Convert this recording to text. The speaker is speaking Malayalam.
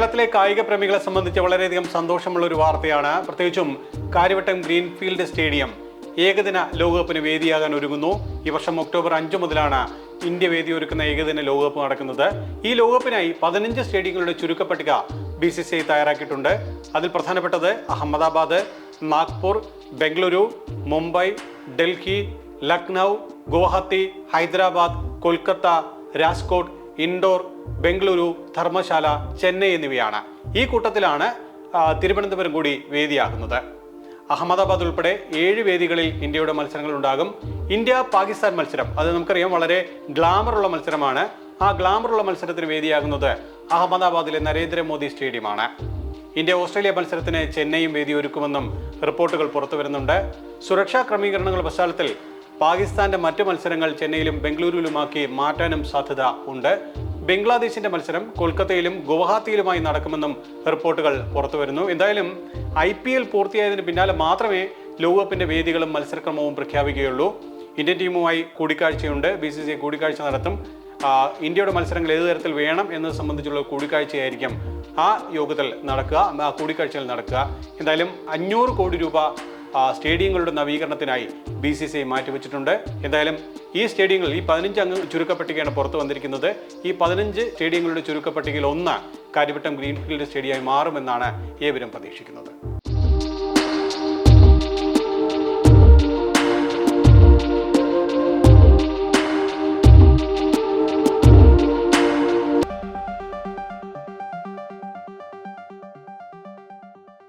കേരളത്തിലെ കായിക പ്രേമികളെ സംബന്ധിച്ച് വളരെയധികം സന്തോഷമുള്ള ഒരു വാർത്തയാണ്. പ്രത്യേകിച്ചും കാര്യവട്ടം ഗ്രീൻഫീൽഡ് സ്റ്റേഡിയം ഏകദിന ലോകകപ്പിന് വേദിയാകാൻ ഒരുങ്ങുന്നു. ഈ വർഷം ഒക്ടോബർ അഞ്ച് മുതലാണ് ഇന്ത്യ വേദി ഒരുക്കുന്ന ഏകദിന ലോകകപ്പ് നടക്കുന്നത്. ഈ ലോകകപ്പിനായി പതിനഞ്ച് സ്റ്റേഡിയങ്ങളുടെ ചുരുക്കപ്പട്ടിക ബി സി സി ഐ തയ്യാറാക്കിയിട്ടുണ്ട്. അതിൽ പ്രധാനപ്പെട്ടത് അഹമ്മദാബാദ് നാഗ്പൂർ ബംഗളൂരു മുംബൈ ഡൽഹി ലക്നൗ ഗുവാഹത്തി ഹൈദരാബാദ് കൊൽക്കത്ത രാജ്കോട്ട് ഇൻഡോർ ബംഗളൂരു ധർമ്മശാല ചെന്നൈ എന്നിവയാണ്. ഈ കൂട്ടത്തിലാണ് തിരുവനന്തപുരം കൂടി വേദിയാകുന്നത്. അഹമ്മദാബാദ് ഉൾപ്പെടെ ഏഴ് വേദികളിൽ ഇന്ത്യയുടെ മത്സരങ്ങൾ ഉണ്ടാകും. ഇന്ത്യ പാകിസ്ഥാൻ മത്സരം. അത് നമുക്കറിയാം വളരെ ഗ്ലാമറുള്ള മത്സരമാണ്. ആ ഗ്ലാമറുള്ള മത്സരത്തിന് വേദിയാകുന്നത് അഹമ്മദാബാദിലെ നരേന്ദ്രമോദി സ്റ്റേഡിയമാണ്. ഇന്ത്യ ഓസ്ട്രേലിയ മത്സരത്തിന് ചെന്നൈയും വേദി ഒരുക്കുമെന്നും റിപ്പോർട്ടുകൾ പുറത്തുവരുന്നുണ്ട്. സുരക്ഷാ ക്രമീകരണങ്ങളുടെ പശ്ചാത്തലത്തിൽ പാകിസ്ഥാന്റെ മറ്റു മത്സരങ്ങൾ ചെന്നൈയിലും ബംഗളൂരുവിലുമാക്കി മാറ്റാനും സാധ്യത ഉണ്ട്. ബംഗ്ലാദേശിന്റെ മത്സരം കൊൽക്കത്തയിലും ഗുവാഹത്തിയിലുമായി നടക്കുമെന്നും റിപ്പോർട്ടുകൾ പുറത്തുവരുന്നു. എന്തായാലും ഐ പി എൽ പൂർത്തിയായതിന് പിന്നാലെ മാത്രമേ ലോകകപ്പിന്റെ വേദികളും മത്സരക്രമവും പ്രഖ്യാപിക്കുകയുള്ളൂ. ഇന്ത്യൻ ടീമുമായി കൂടിക്കാഴ്ചയുണ്ട്. ബി സി സി കൂടിക്കാഴ്ച നടത്തും. ഇന്ത്യയുടെ മത്സരങ്ങൾ ഏത് തരത്തിൽ വേണം എന്നത് സംബന്ധിച്ചുള്ള കൂടിക്കാഴ്ചയായിരിക്കും ആ യോഗത്തിൽ നടക്കുക ആ കൂടിക്കാഴ്ചയിൽ നടക്കുക. എന്തായാലും അഞ്ഞൂറ് കോടി രൂപ സ്റ്റേഡിയങ്ങളുടെ നവീകരണത്തിനായി ബി സി സി ഐ മാറ്റിവെച്ചിട്ടുണ്ട്. എന്തായാലും ഈ സ്റ്റേഡിയങ്ങളിൽ ഈ പതിനഞ്ച് അംഗ ചുരുക്കപ്പട്ടികയാണ് പുറത്തു വന്നിരിക്കുന്നത്. ഈ പതിനഞ്ച് സ്റ്റേഡിയങ്ങളുടെ ചുരുക്കപ്പട്ടികയിൽ ഒന്ന് കാര്യവട്ടം ഗ്രീൻഫീൽഡ് സ്റ്റേഡിയമായി മാറുമെന്നാണ് ഏവരും പ്രതീക്ഷിക്കുന്നത്.